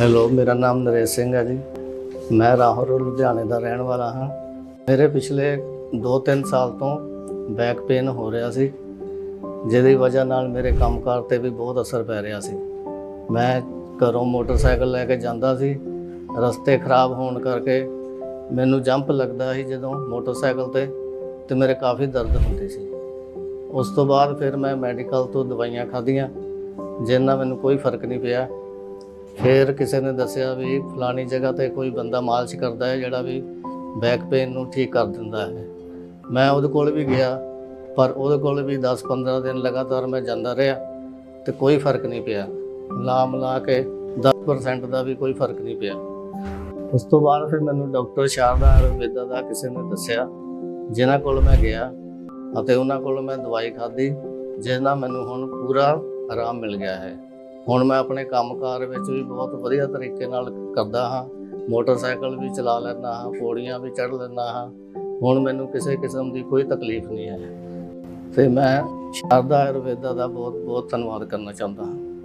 Hello ਮੇਰਾ ਨਾਮ ਨਰੇਸ਼ ਸਿੰਘ ਹੈ ਜੀ। ਮੈਂ ਰਾਹੋਂ ਲੁਧਿਆਣੇ ਦਾ ਰਹਿਣ ਵਾਲਾ ਹਾਂ। ਮੇਰੇ ਪਿਛਲੇ 2-3 ਸਾਲ ਤੋਂ ਬੈਕ ਪੇਨ ਹੋ ਰਿਹਾ ਸੀ, ਜਿਹਦੀ ਵਜ੍ਹਾ ਨਾਲ ਮੇਰੇ ਕੰਮਕਾਰ ਤੇ ਵੀ ਬਹੁਤ ਅਸਰ ਪੈ ਰਿਹਾ ਸੀ। ਮੈਂ ਘਰੋਂ ਮੋਟਰਸਾਈਕਲ ਲੈ ਕੇ ਜਾਂਦਾ ਸੀ। ਰਸਤੇ ਖਰਾਬ ਹੋਣ ਕਰਕੇ ਮੈਨੂੰ ਜੰਪ ਲੱਗਦਾ ਸੀ ਜਦੋਂ ਮੋਟਰਸਾਈਕਲ ਤੇ ਤੇ ਮੇਰੇ ਕਾਫੀ ਦਰਦ ਹੁੰਦੀ ਸੀ। ਉਸ ਤੋਂ ਬਾਅਦ ਫਿਰ ਮੈਂ ਮੈਡੀਕਲ ਤੋਂ ਦਵਾਈਆਂ ਖਾਧੀਆਂ ਜਿਸ ਨਾਲ ਮੈਨੂੰ ਕੋਈ ਫ਼ਰਕ ਨਹੀਂ ਪਿਆ। ਫਿਰ ਕਿਸੇ ਨੇ ਦੱਸਿਆ ਵੀ ਫਲਾਣੀ ਜਗ੍ਹਾ ਤੇ ਕੋਈ ਬੰਦਾ ਮਾਲਸ਼ ਕਰਦਾ ਹੈ ਜਿਹੜਾ ਵੀ ਬੈਕ ਪੇਨ ਨੂੰ ਠੀਕ ਕਰ ਦਿੰਦਾ ਹੈ। ਮੈਂ ਉਹਦੇ ਕੋਲ ਵੀ ਗਿਆ, ਪਰ ਉਹਦੇ ਕੋਲ ਵੀ 10-15 ਦਿਨ ਲਗਾਤਾਰ ਮੈਂ ਜਾਂਦਾ ਰਿਹਾ ਤੇ ਕੋਈ ਫ਼ਰਕ ਨਹੀਂ ਪਿਆ। ਲਾ ਮਿਲਾ ਕੇ 10% ਦਾ ਵੀ ਕੋਈ ਫ਼ਰਕ ਨਹੀਂ ਪਿਆ। ਉਸ ਤੋਂ ਬਾਅਦ ਫਿਰ ਮੈਨੂੰ ਡਾਕਟਰ ਸ਼ਾਰਦਾ ਆਯੁਰਵੇਦਾ ਦਾ ਕਿਸੇ ਨੇ ਦੱਸਿਆ, ਜਿਨ੍ਹਾਂ ਕੋਲ ਮੈਂ ਗਿਆ ਅਤੇ ਉਹਨਾਂ ਕੋਲ ਮੈਂ ਦਵਾਈ ਖਾਧੀ, ਜਿਸ ਨਾਲ ਮੈਨੂੰ ਹੁਣ ਪੂਰਾ ਆਰਾਮ ਮਿਲ ਗਿਆ ਹੈ। ਹੁਣ ਮੈਂ ਆਪਣੇ ਕੰਮਕਾਰ ਵਿੱਚ ਵੀ ਬਹੁਤ ਵਧੀਆ ਤਰੀਕੇ ਨਾਲ ਕਰਦਾ ਹਾਂ। ਮੋਟਰਸਾਈਕਲ ਵੀ ਚਲਾ ਲੈਂਦਾ ਹਾਂ, ਪੌੜੀਆਂ ਵੀ ਚੜ੍ਹ ਲੈਂਦਾ ਹਾਂ। ਹੁਣ ਮੈਨੂੰ ਕਿਸੇ ਕਿਸਮ ਦੀ ਕੋਈ ਤਕਲੀਫ ਨਹੀਂ ਹੈ। ਤੇ ਮੈਂ ਸ਼ਾਰਦਾ ਆਯੁਰਵੇਦਾ ਦਾ ਬਹੁਤ ਬਹੁਤ ਧੰਨਵਾਦ ਕਰਨਾ ਚਾਹੁੰਦਾ ਹਾਂ।